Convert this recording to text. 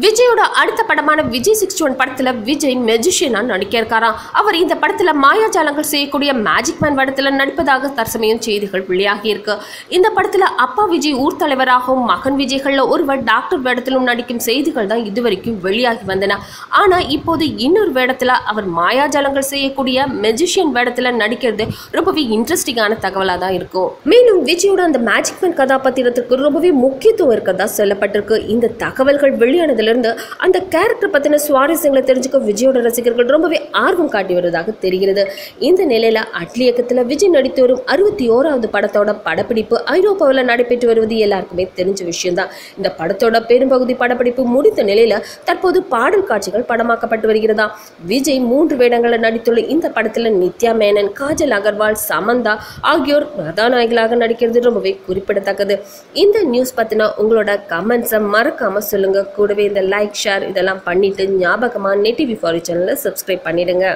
விஜயோட அடுத்த படமான விஜய் சிக்ஸ்டி ஒன் படத்துல விஜய் மெஜிஷியனா நடிக்க இருக்காராம் அவர் இந்த படத்துல மாயாஜாலங்கள் செய்யக்கூடிய மேஜிக் மேன் படத்துல நடிப்பதாக தற்சமயம் செய்திகள் வெளியாகி இருக்கு. இந்த படத்துல அப்பா விஜய் ஊர் தலைவராகவும் மகன் விஜய்கள்ல ஒருவர் டாக்டர் வேடத்திலும் நடிக்கும் செய்திகள் தான் இதுவரைக்கும் வெளியாகி வந்தன. ஆனா இப்போது இன்னொரு வேடத்துல அவர் மாயாஜாலங்கள் செய்யக்கூடிய மெஜிஷியன் வேடத்துல நடிக்கிறது ரொம்பவே இன்ட்ரெஸ்டிங்கான தகவலா தான் இருக்கும். மேலும் விஜயோட அந்த மேஜிக் மேன் கதாபாத்திரத்திற்கு ரொம்பவே முக்கியத்துவம் இருக்கதா சொல்லப்பட்டிருக்கு. இந்த தகவல்கள் வெளியானதிலிருந்து அந்த கேரக்டர் பற்றின சுவாரஸ்யங்களை தெரிஞ்சுக்க விஜயோட ரசிகர்கள் ரொம்பவே ஆர்வம் காட்டி வருவதாக தெரிகிறது. இந்த நிலையில் அட்லி இயக்கத்தில் விஜய் நடித்து வரும் அறுபத்தி ஓராவது படத்தோட படப்பிடிப்பு ஐரோப்பாவில் நடைபெற்று வருவது எல்லாருக்குமே தெரிஞ்ச விஷயம்தான். இந்த படத்தோட பெரும்பகுதி படப்பிடிப்பு முடித்த நிலையில் தற்போது பாடல் காட்சிகள் படமாக்கப்பட்டு வருகிறதா? விஜய் மூன்று வேடங்களில் நடித்துள்ள இந்த படத்தில் நித்யா மேனன் காஜல் அகர்வால் சமந்தா ஆகியோர் கதாநாயகிகளாக நடிக்கிறது ரொம்பவே குறிப்பிடத்தக்கது. இந்த நியூஸ் பத்தின உங்களோட கமெண்ட்ஸை மறக்காமல் சொல்லுங்க. கூடவே இந்த லைக் ஷேர் இதெல்லாம் பண்ணிட்டு ஞாபகமா நெட்டிவி ஃபாரி சேனலை சப்ஸ்கிரைப் பண்ணிடுங்க.